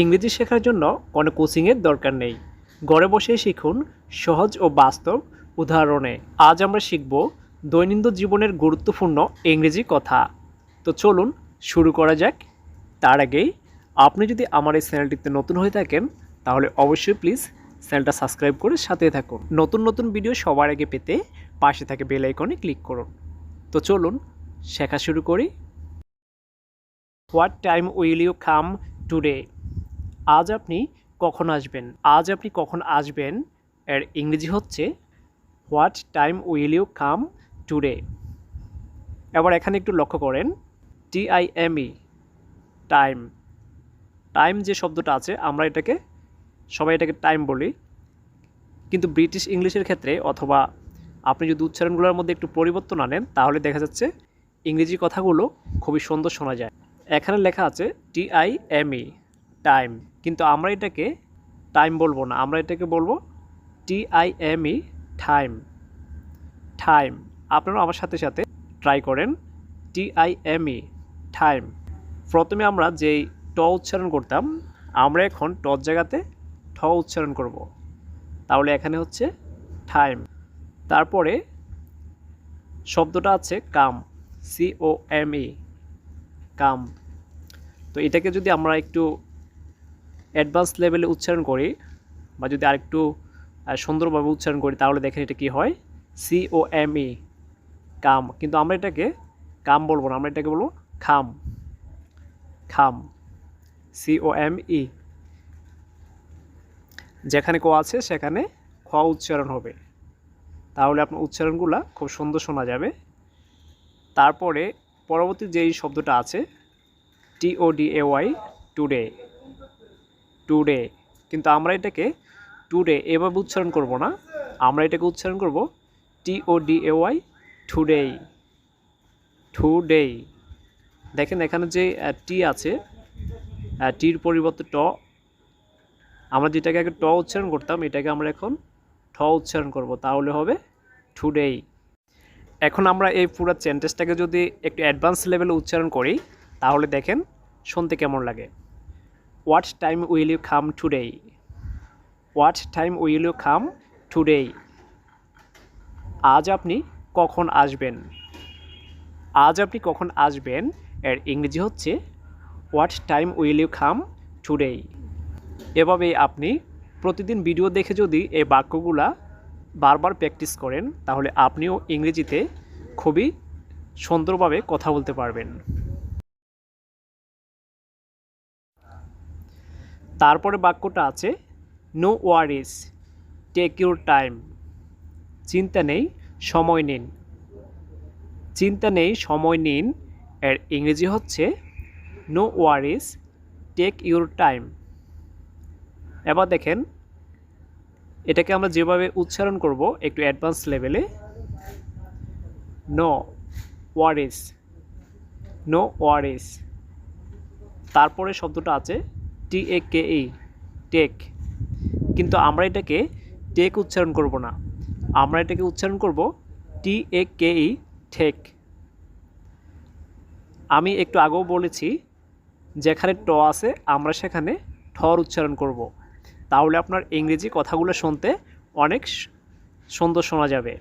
ইংরেজি শেখার জন্য কোনো কোচিংয়ের দরকার নেই। ঘরে বসে শিখুন সহজ ও বাস্তব উদাহরণে। আজ আমরা শিখব দৈনন্দিন জীবনের গুরুত্বপূর্ণ ইংরেজি কথা। তো চলুন শুরু করা যাক। তার আগেই আপনি যদি আমার এই চ্যানেলটিতে নতুন হয়ে থাকেন, তাহলে অবশ্যই প্লিজ চ্যানেলটা সাবস্ক্রাইব করে সাথে থাকুন। নতুন নতুন ভিডিও সবার আগে পেতে পাশে থাকে বেল আইকনে ক্লিক করুন। তো চলুন শেখা শুরু করি। What time will you come today? আজ আপনি কখন আসবেন? আজ আপনি কখন আসবেন? এর ইংরেজি হচ্ছে, what time will you come today? এবার এখানে একটু লক্ষ্য করেন T I M E time. Time যে শব্দটা আছে, আমরা এটাকে, সবাই এটাকে টাইম বলি। কিন্তু ব্রিটিশ ইংলিশের ক্ষেত্রে অথবা আপনি যদি উচ্চারণগুলোর মধ্যে একটু পরিবর্তন আনেন, তাহলে দেখা যাচ্ছে ইংরেজি কথাগুলো খুবই সুন্দর শোনা যায়। এখানে লেখা আছে T I M E time কিন্তু আমরা এটাকে টাইম বলব না। আমরা এটাকে বলব T I M E time time আপনারা আমার সাথে সাথে ট্রাই করেন T I M E time প্রথমে আমরা যেই ট উচ্চারণ করতাম, আমরা এখন টর জায়গাতে ঠ উচ্চারণ করব। তাহলে এখানে হচ্ছে টাইম তারপরে শব্দটা আছে কাম সি ও এম ই কাম। তো এটাকে যদি আমরা একটু অ্যাডভান্স লেভেলে উচ্চারণ করি বা যদি আরেকটু সুন্দরভাবে উচ্চারণ করি তাহলে দেখেন এটা কি হয়? C O M E come. কিন্তু আমরা এটাকে কাম বলব না, আমরা এটাকে বলব খাম। খাম। সি ও এম ই যেখানে ক আছে, সেখানে খ উচ্চারণ হবে। তাহলে আপনার উচ্চারণগুলো খুব সুন্দর শোনা যাবে। তারপরে পরবর্তী যেই শব্দটা আছে T O D A Y today today কিন্তু আমরা এটাকে টুডে এভাবে উচ্চারণ করব না। আমরা এটাকে উচ্চারণ করব T O D A Y today today দেখেন এখানে যে টি আছে টির পরিবর্তে ট। আমরা যেটাকে আগে ট উচ্চারণ করতাম, এটাকে আমরা এখন ঠ উচ্চারণ করব। তাহলে হবে টুডেই এখন আমরা এই পুরো সেন্টেন্সটাকে যদি একটু অ্যাডভান্স লেভেলে উচ্চারণ করি, তাহলে দেখেন শুনতে কেমন লাগে। What time will you come today what time will you come today আজ আপনি কখন আসবেন? আজ আপনি কখন আসবেন? এর ইংরেজি হচ্ছে what time will you come today এভাবে আপনি প্রতিদিন ভিডিও দেখে যদি এই বাক্যগুলা বারবার প্র্যাকটিস করেন, তাহলে আপনিও ইংরেজিতে খুবই সুন্দরভাবে কথা বলতে পারবেন। তারপরে বাক্যটা আছে no worries take your time চিন্তা নেই, সময় নিন। চিন্তা নেই, সময় নিন। এর ইংরেজি হচ্ছে no worries take your time এবার দেখেন, এটাকে আমরা যেভাবে উচ্চারণ করব একটু অ্যাডভান্স লেভেলে নো ওয়ারিস নো ওয়ারিস তারপরে শব্দটা আছে টি এ কে ই টেক। কিন্তু আমরা এটাকে টেক উচ্চারণ করব না। আমরা এটাকে উচ্চারণ করব টি এ কে ই ঠেক আমি একটু আগেও বলেছি, যেখানে ট আছে, আমরা সেখানে ঠর উচ্চারণ করব। তাহলে আপনার ইংরেজি কথাগুলো শুনতে অনেক সুন্দর শোনা যাবে।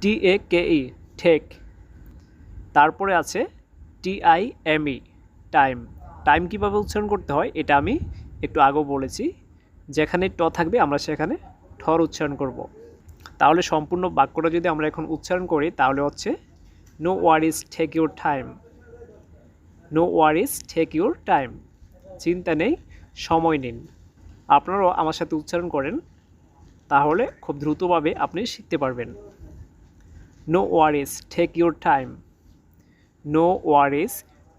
টি এ কে ই ঠেক তারপরে আছে T I M E time. Time কীভাবে উচ্চারণ করতে হয়, এটা আমি একটু আগেও বলেছি। যেখানে ট থাকবে, আমরা সেখানে ঠর উচ্চারণ করব। তাহলে সম্পূর্ণ বাক্যটা যদি আমরা এখন উচ্চারণ করি, তাহলে হচ্ছে no worries take your time no worries take your time চিন্তা নেই, সময় নিন। আপনারাও আমার সাথে উচ্চারণ করেন, তাহলে খুব দ্রুতভাবে আপনি শিখতে পারবেন। No war worries take your time no worries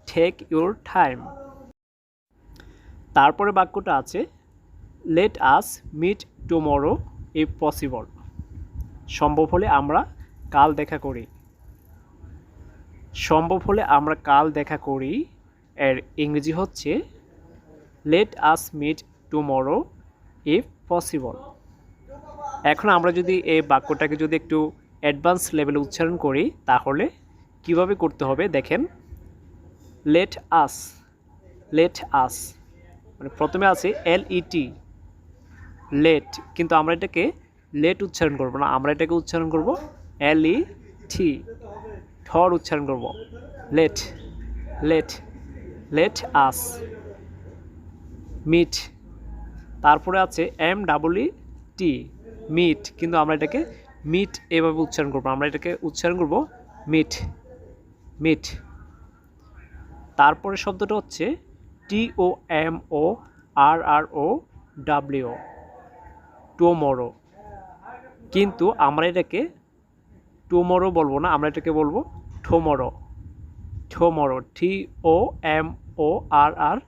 take your time তারপরে বাক্যটা আছে let us meet tomorrow if possible সম্ভব হলে আমরা কাল দেখা করি। সম্ভব হলে আমরা কাল দেখা করি এর ইংরেজি হচ্ছে let us meet tomorrow if possible এখন আমরা যদি এই বাক্যটাকে যদি একটু অ্যাডভান্স লেভেলে উচ্চারণ করি, তাহলে কীভাবে করতে হবে? দেখেন লেট আস লেট আস মানে প্রথমে আছে এল ইটি লেট কিন্তু আমরা এটাকে লেট উচ্চারণ করব না। আমরা এটাকে উচ্চারণ করব এল ই টি ঠর উচ্চারণ করব let let let us meet তারপরে আছে M double E T meet কিন্তু আমরা এটাকে মিট এভাবে উচ্চারণ করব আমরা এটাকে উচ্চারণ করব মিট মিট তারপরে শব্দটা হচ্ছে O M O R R O W টোমরো কিন্তু আমরা এটাকে টোমরো বলব না, আমরা এটাকে বলব ঠোমরো ঠোমরো টি ও M O R R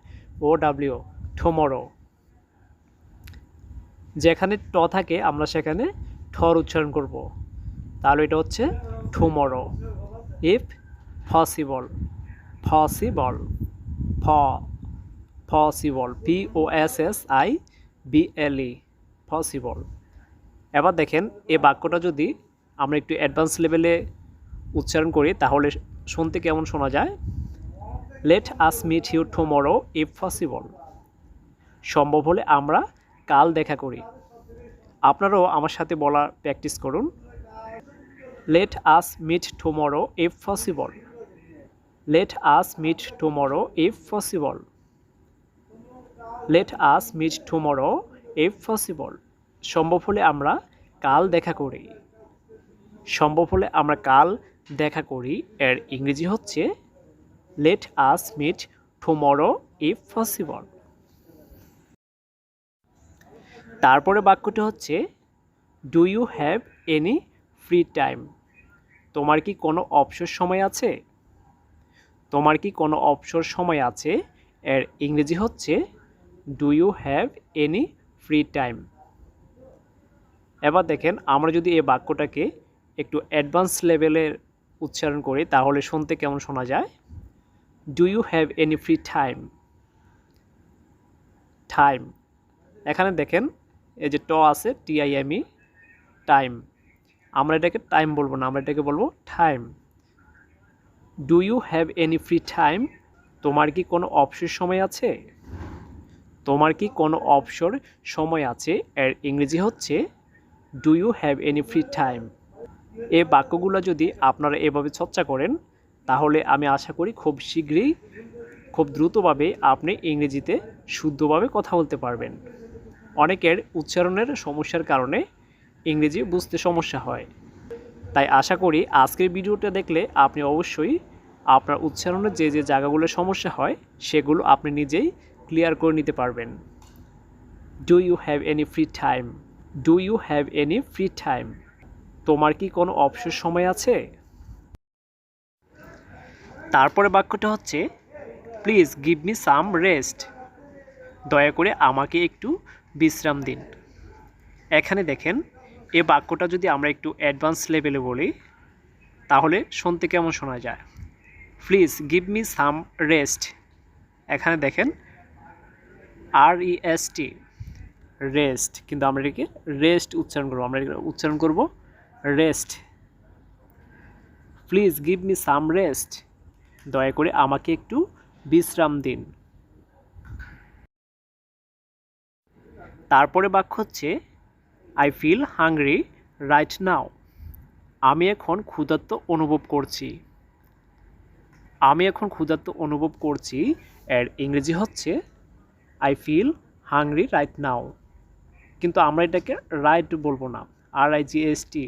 O W ঠোমরো যেখানে ট থাকে, আমরা সেখানে ঠর উচ্চারণ করব। তাহলে এটা হচ্ছে ঠুমরো ইফ পসিবল পসিবল ফ possible P O S S I B possible এবার দেখেন, এই বাক্যটা যদি আমরা একটু অ্যাডভান্স লেভেলে উচ্চারণ করি, তাহলে শুনতে কেমন শোনা যায়? Let us meet you tomorrow if possible সম্ভব হলে আমরা কাল দেখা করি। আপনারাও আমার সাথে বলা প্র্যাকটিস করুন। Let us meet tomorrow if possible let us meet tomorrow if possible let us meet tomorrow if possible সম্ভব হলে আমরা কাল দেখা করি। সম্ভব হলে আমরা কাল দেখা করি। এর ইংরেজি হচ্ছে let us meet tomorrow if possible তারপরে বাক্যটি হচ্ছে do you have any free time তোমার কি কোনো অবসর সময় আছে? তোমার কি কোনো অবসর সময় আছে? এর ইংরেজি হচ্ছে do you have any free time এবার দেখেন, আমরা যদি এই বাক্যটাকে একটু অ্যাডভান্স লেভেলের উচ্চারণ করি, তাহলে শুনতে কেমন শোনা যায়? Do you have any free time time এখানে দেখেন, এই যে ট আছে টিআইএমই টাইম আমরা এটাকে টাইম বলব না, আমরা এটাকে বলব time do you have any free time তোমার কি কোনো অবসর সময় আছে? তোমার কি কোনো অবসর সময় আছে? এর ইংরেজি হচ্ছে do you have any free time এই বাক্যগুলো যদি আপনারা এভাবে চর্চা করেন, তাহলে আমি আশা করি খুব শীঘ্রই, খুব দ্রুতভাবে আপনি ইংরেজিতে শুদ্ধভাবে কথা বলতে পারবেন। অনেকের উচ্চারণের সমস্যার কারণে ইংরেজি বুঝতে সমস্যা হয়। তাই আশা করি আজকের ভিডিওটা দেখলে আপনি অবশ্যই আপনার উচ্চারণের যে যে জায়গাগুলো সমস্যা হয়, সেগুলো আপনি নিজেই ক্লিয়ার করে নিতে পারবেন। Do you have any free time do you have any free time তোমার কি কোনো অবসর সময় আছে? তারপরে বাক্যটা হচ্ছে please give me some rest দয়া করে আমাকে একটু বিশ্রাম দিন। এখানে দেখেন, এ বাক্যটা যদি আমরা একটু অ্যাডভান্স লেভেলে বলি, তাহলে শুনতে কেমন শোনা যায়? Please give me some rest এখানে দেখেন আর ই এস টি রেস্ট কিন্তু আমরা এটাকে রেস্ট উচ্চারণ করব। আমরা এটাকে উচ্চারণ করব rest please give me some rest দয়া করে আমাকে একটু বিশ্রাম দিন। তারপরে বাক্য হচ্ছে I feel hungry right now আমি এখন ক্ষুধার্ত অনুভব করছি। আমি এখন ক্ষুধার্ত অনুভব করছি, এর ইংরেজি হচ্ছে I feel hungry right now কিন্তু আমরা এটাকে রাইট বলব না। R I G S T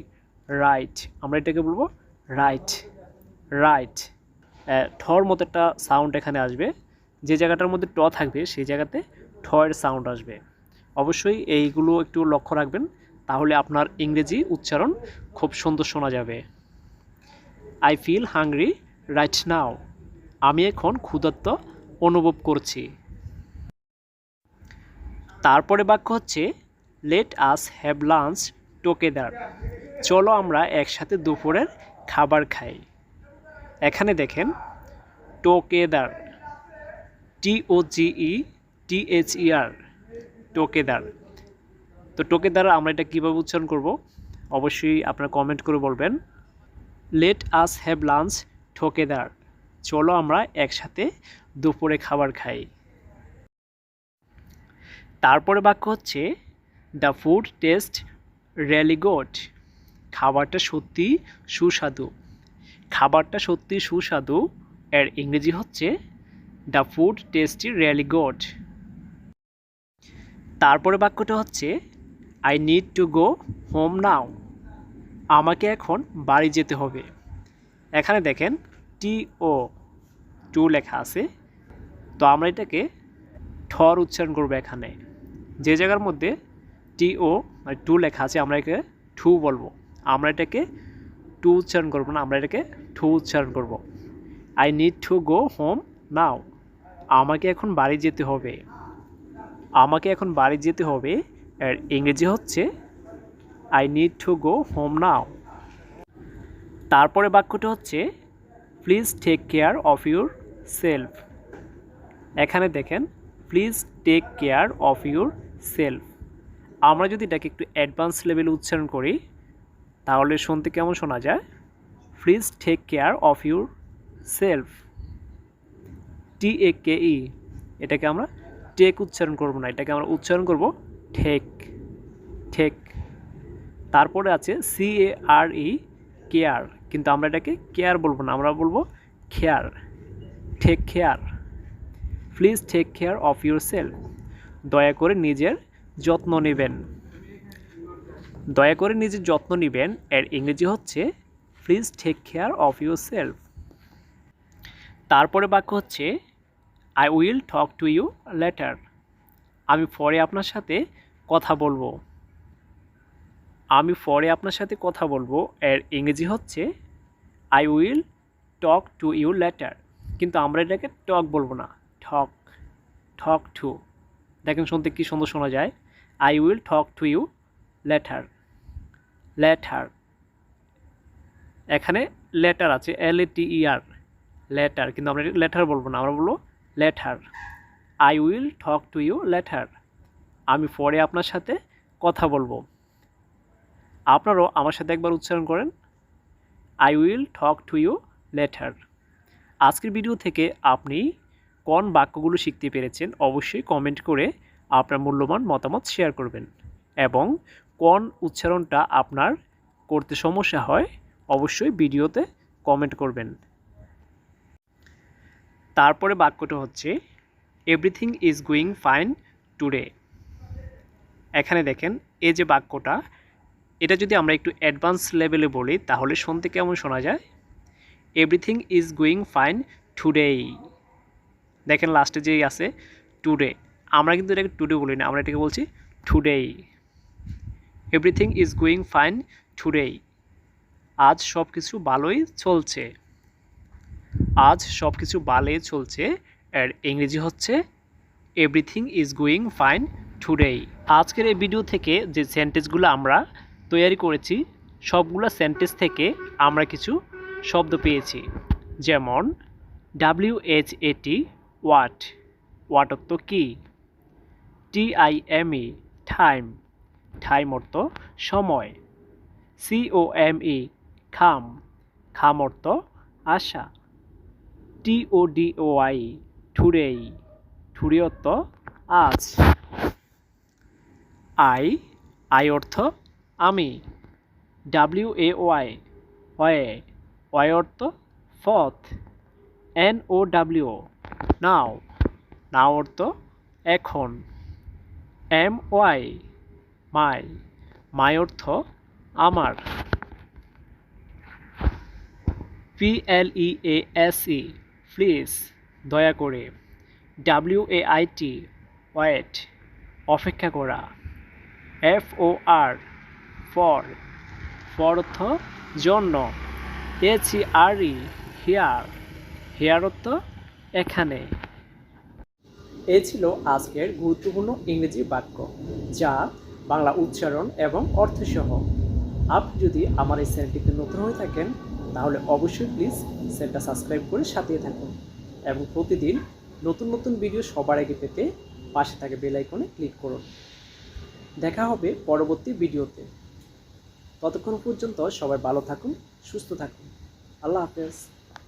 right আমরা এটাকে বলব রাইট রাইট ঠর মতো একটা সাউন্ড এখানে আসবে। যে জায়গাটার মধ্যে ট থাকবে, সেই জায়গাতে ঠয়ের সাউন্ড আসবে। অবশ্যই এইগুলো একটু লক্ষ্য রাখবেন, তাহলে আপনার ইংরেজি উচ্চারণ খুব সুন্দর শোনা যাবে। I feel hungry right now আমি এখন ক্ষুধার্ত অনুভব করছি। তারপরে বাক্য হচ্ছে let us have lunch together চলো আমরা একসাথে দুপুরের খাবার খাই। এখানে দেখেন টোকেদার টি ও জিই টি এইচ ই আর টোকেদার তো টোকেদার আমরা এটা কীভাবে উচ্চারণ করব? অবশ্যই আপনারা কমেন্ট করে বলবেন। Let us have lunch together চলো আমরা একসাথে দুপুরে খাবার খাই। তারপরে বাক্য হচ্ছে the food taste really good খাবারটা সত্যি সুস্বাদু। খাবারটা সত্যি সুস্বাদু, এর ইংরেজি হচ্ছে the food tasty really good তারপরে বাক্যটা হচ্ছে I need to go home now আমাকে এখন বাড়ি যেতে হবে। এখানে দেখেন টি ও টু লেখা আছে। তো আমরা এটাকে ঠর উচ্চারণ করব এখানে। যে জায়গার মধ্যে টি ও মানে টু লেখা আছে, আমরা একে ঠু বলব। আমরা এটাকে টু উচ্চারণ করব না, আমরা এটাকে ঠু উচ্চারণ করব। I need to go home now আমাকে এখন বাড়ি যেতে হবে। আমাকে এখন বাড়ি যেতে হবে এর ইংরেজি হচ্ছে I need to go home now তারপরে বাক্যটা হচ্ছে please take care of yourself এখানে দেখেন please take care of yourself আমরা যদি এটাকে একটু অ্যাডভান্স লেভেলে উচ্চারণ করি, তাহলে শুনতে কেমন শোনা যায়? Please take care of yourself T A K E এটাকে আমরা টেক উচ্চারণ করব না, এটাকে আমরা উচ্চারণ করব ঠেক ঠেক তারপরে আছে সি এ আর ই কেয়ার কিন্তু আমরা এটাকে কেয়ার বলব না, আমরা বলব খেয়ার take care please take care of yourself দয়া করে নিজের যত্ন নেবেন। দয়া করে নিজের যত্ন নেবেন। এর ইংরেজি হচ্ছে please take care of yourself তারপরে বাক্য হচ্ছে I will talk to you later আমি পরে আপনার সাথে কথা বলব। আমি পরে আপনার সাথে কথা বলব। এর ইংরেজি হচ্ছে I will talk to you later কিন্তু আমরা এটাকে টক বলব না। ঠক ঠক টু দেখেন শুনতে কী সুন্দর শোনা যায়। I will talk to you later later এখানে লেটার আছে এল এ টি ই আর লেটার কিন্তু আমরা লেটার বলব না, আমরা বলব later I will talk to you later আমি পরে আপনার সাথে কথা বলব। আপনারাও আমার সাথে একবার উচ্চারণ করেন। I will talk to you later আজকের ভিডিও থেকে আপনি কোন বাক্যগুলো শিখতে পেরেছেন অবশ্যই কমেন্ট করে আপনার মূল্যবান মতামত শেয়ার করবেন। এবং কোন উচ্চারণটা আপনার করতে সমস্যা হয় অবশ্যই ভিডিওতে কমেন্ট করবেন। তারপরে বাক্যটা হচ্ছে everything is going fine today এখানে দেখেন, এই যে বাক্যটা, এটা যদি আমরা একটু অ্যাডভান্স লেভেলে বলি, তাহলে শুনতে কেমন শোনা যায়? Everything is going fine today দেখেন লাস্টে যেই আছে টুডে আমরা কিন্তু এটাকে টুডে বলি না, আমরা এটাকে বলছি today everything is going fine today আজ সব কিছু ভালোই চলছে। আজ সব কিছু ভালোই চলছে এর ইংরেজি হচ্ছে everything is going fine today আজকের এই ভিডিও থেকে যে সেন্টেন্সগুলো আমরা তৈরি করেছি, সবগুলো সেন্টেন্স থেকে আমরা কিছু শব্দ পেয়েছি। যেমন W H A T what what অর্থ কি? T I M E time time অর্থ সময়. সি ও এম ই খাম. খাম অর্থ আশা. টি ও ডি ও আই ঠুরেই ঠুরে অর্থ আজ. আই আই অর্থ আমি। W A Y way why অর্থ ফথ এন ও ডাব্লিউ নাও। নাও অর্থ, এখন। M Y, my. মাই অর্থ, আমার। P L E A S E, please, দয়া করে। W A I T, wait, অপেক্ষা করা। F O R, for. For অর্থ, জন্য। H E R E, here. Here অর্থ এখানে। এই ছিল আজকের গুরুত্বপূর্ণ ইংরেজি বাক্য, যা বাংলা উচ্চারণ এবং অর্থসহ। আপনি যদি আমার এই চ্যানেলটিতে নতুন হয়ে থাকেন, তাহলে অবশ্যই প্লিজ চ্যানেলটা সাবস্ক্রাইব করে সাথে থাকুন এবং প্রতিদিন নতুন নতুন ভিডিও সবার আগে পেতে পাশে থাকে বেল আইকনে ক্লিক করুন। দেখা হবে পরবর্তী ভিডিওতে। ততক্ষণ পর্যন্ত সবাই ভালো থাকুন, সুস্থ থাকুন। আল্লাহ হাফেজ।